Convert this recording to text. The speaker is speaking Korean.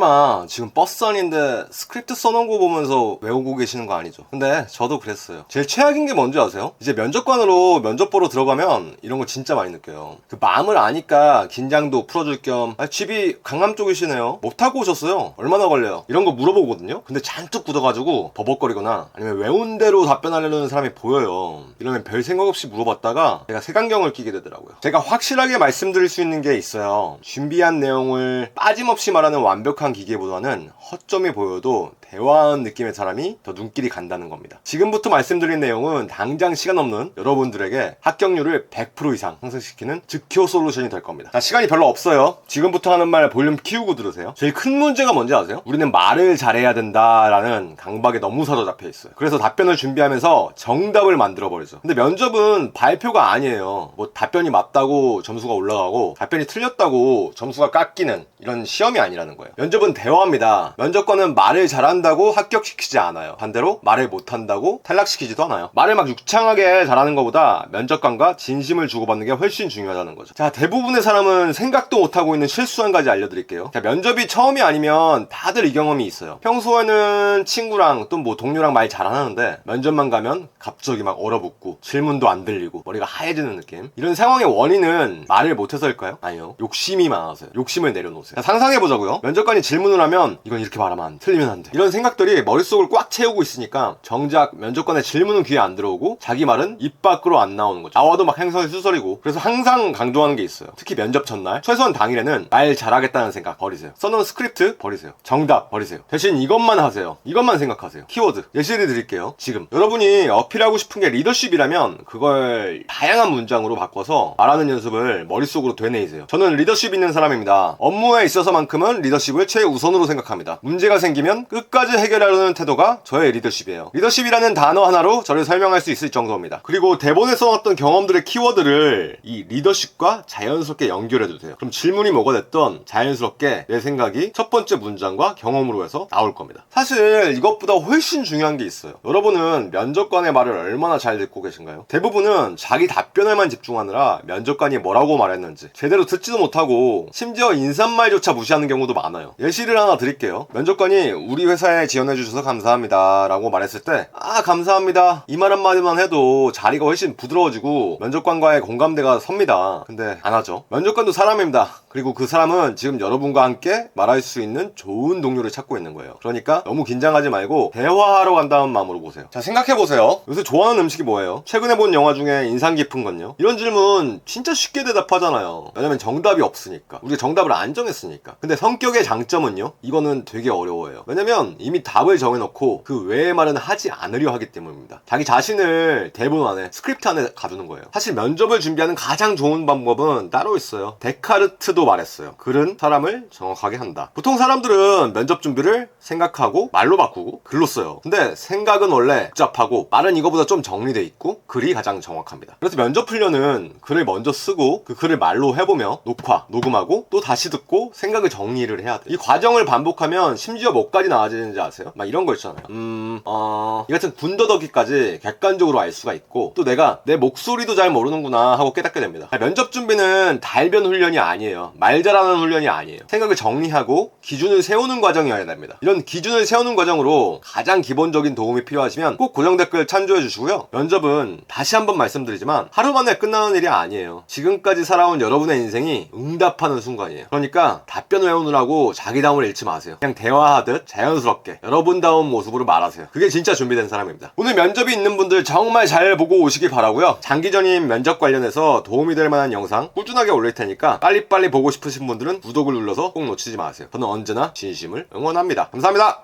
설마 지금 버스 안인데 스크립트 써놓은 거 보면서 외우고 계시는 거 아니죠? 근데 저도 그랬어요. 제일 최악인 게 뭔지 아세요? 이제 면접관으로 면접 보러 들어가면 이런 거 진짜 많이 느껴요. 그 마음을 아니까 긴장도 풀어줄 겸 아, 집이 강남 쪽이시네요. 못 타고 오셨어요. 얼마나 걸려요? 이런 거 물어보거든요. 근데 잔뜩 굳어가지고 버벅거리거나 아니면 외운 대로 답변하려는 사람이 보여요. 이러면 별 생각 없이 물어봤다가 제가 색안경을 끼게 되더라고요. 제가 확실하게 말씀드릴 수 있는 게 있어요. 준비한 내용을 빠짐없이 말하는 완벽한 기계보다는 허점이 보여도 대화한 느낌의 사람이 더 눈길이 간다는 겁니다. 지금부터 말씀드린 내용은 당장 시간 없는 여러분들에게 합격률을 100% 이상 상승시키는 즉효 솔루션이 될 겁니다. 자, 시간이 별로 없어요. 지금부터 하는 말 볼륨 키우고 들으세요. 제일 큰 문제가 뭔지 아세요? 우리는 말을 잘해야 된다라는 강박에 너무 사로잡혀 있어요. 그래서 답변을 준비하면서 정답을 만들어 버리죠. 근데 면접은 발표가 아니에요. 뭐 답변이 맞다고 점수가 올라가고 답변이 틀렸다고 점수가 깎이는 이런 시험이 아니라는 거예요. 면접은 대화입니다. 면접관은 말을 잘한 다고 합격시키지 않아요. 반대로 말을 못한다고 탈락시키지도 않아요. 말을 막 유창하게 잘하는 것보다 면접관과 진심을 주고받는 게 훨씬 중요하다는 거죠. 자, 대부분의 사람은 생각도 못하고 있는 실수 한 가지 알려드릴게요. 자, 면접이 처음이 아니면 다들 이 경험이 있어요. 평소에는 친구랑 또 뭐 동료랑 말 잘 안 하는데 면접만 가면 갑자기 막 얼어붙고 질문도 안 들리고 머리가 하얘지는 느낌. 이런 상황의 원인은 말을 못해서일까요? 아니요. 욕심이 많아서요. 욕심을 내려놓으세요. 자, 상상해보자고요. 면접관이 질문을 하면 이건 이렇게 말하면 안 돼. 틀리면 안 돼. 이런 생각들이 머릿속을 꽉 채우고 있으니까 정작 면접관의 질문은 귀에 안 들어오고 자기 말은 입 밖으로 안 나오는 거죠. 나와도 막 행성이 수설이고 그래서 항상 강조하는 게 있어요. 특히 면접 전날 최소한 당일에는 말 잘하겠다는 생각 버리세요. 써놓은 스크립트 버리세요. 정답 버리세요. 대신 이것만 하세요. 이것만 생각하세요. 키워드 예시를 드릴게요. 지금 여러분이 어필하고 싶은 게 리더십이라면 그걸 다양한 문장으로 바꿔서 말하는 연습을 머릿속으로 되뇌이세요. 저는 리더십 있는 사람입니다. 업무에 있어서만큼은 리더십을 최우선으로 생각합니다. 문제가 생기면 끝까지 해결하려는 태도가 저의 리더십이에요. 리더십이라는 단어 하나로 저를 설명할 수 있을 정도입니다. 그리고 대본에 써놨던 경험들의 키워드를 이 리더십과 자연스럽게 연결해 주세요. 그럼 질문이 뭐가 됐던 자연스럽게 내 생각이 첫 번째 문장과 경험으로 해서 나올 겁니다. 사실 이것보다 훨씬 중요한 게 있어요. 여러분은 면접관의 말을 얼마나 잘 듣고 계신가요? 대부분은 자기 답변에만 집중하느라 면접관이 뭐라고 말했는지 제대로 듣지도 못하고 심지어 인사말조차 무시하는 경우도 많아요. 예시를 하나 드릴게요. 면접관이 우리 회사에 지원해 주셔서 감사합니다 라고 말했을 때 아 감사합니다 이 말 한마디만 해도 자리가 훨씬 부드러워지고 면접관과의 공감대가 섭니다. 근데 안 하죠. 면접관도 사람입니다. 그리고 그 사람은 지금 여러분과 함께 말할 수 있는 좋은 동료를 찾고 있는 거예요. 그러니까 너무 긴장하지 말고 대화하러 간다는 마음으로 보세요. 자 생각해 보세요. 요새 좋아하는 음식이 뭐예요? 최근에 본 영화 중에 인상 깊은 건요? 이런 질문 진짜 쉽게 대답하잖아요. 왜냐면 정답이 없으니까. 우리가 정답을 안 정했으니까. 근데 성격의 장점은요? 이거는 되게 어려워요. 왜냐면 이미 답을 정해놓고 그 외의 말은 하지 않으려 하기 때문입니다. 자기 자신을 대본 안에 스크립트 안에 가두는 거예요. 사실 면접을 준비하는 가장 좋은 방법은 따로 있어요. 데카르트도 말했어요. 글은 사람을 정확하게 한다. 보통 사람들은 면접 준비를 생각하고 말로 바꾸고 글로 써요. 근데 생각은 원래 복잡하고 말은 이거보다 좀 정리돼 있고 글이 가장 정확합니다. 그래서 면접 훈련은 글을 먼저 쓰고 그 글을 말로 해보며 녹화, 녹음하고 또 다시 듣고 생각을 정리를 해야 돼. 이 과정을 반복하면 심지어 뭐까지 나아지 는지 아세요? 막 이런 거 있잖아요. 음, 어, 이 같은 군더더기까지 객관적으로 알 수가 있고 또 내가 내 목소리도 잘 모르는구나 하고 깨닫게 됩니다. 면접 준비는 달변 훈련이 아니에요. 말 잘하는 훈련이 아니에요. 생각을 정리하고 기준을 세우는 과정이어야 됩니다. 이런 기준을 세우는 과정으로 가장 기본적인 도움이 필요하시면 꼭 고정 댓글 참조해 주시고요. 면접은 다시 한번 말씀드리지만 하루 만에 끝나는 일이 아니에요. 지금까지 살아온 여러분의 인생이 응답하는 순간이에요. 그러니까 답변 외우느라고 자기다움을 잃지 마세요. 그냥 대화하듯 자연 스럽게 여러분다운 모습으로 말하세요. 그게 진짜 준비된 사람입니다. 오늘 면접이 있는 분들 정말 잘 보고 오시기 바라고요. 장기전인 면접 관련해서 도움이 될 만한 영상 꾸준하게 올릴 테니까 빨리빨리 보고 싶으신 분들은 구독을 눌러서 꼭 놓치지 마세요. 저는 언제나 진심을 응원합니다. 감사합니다.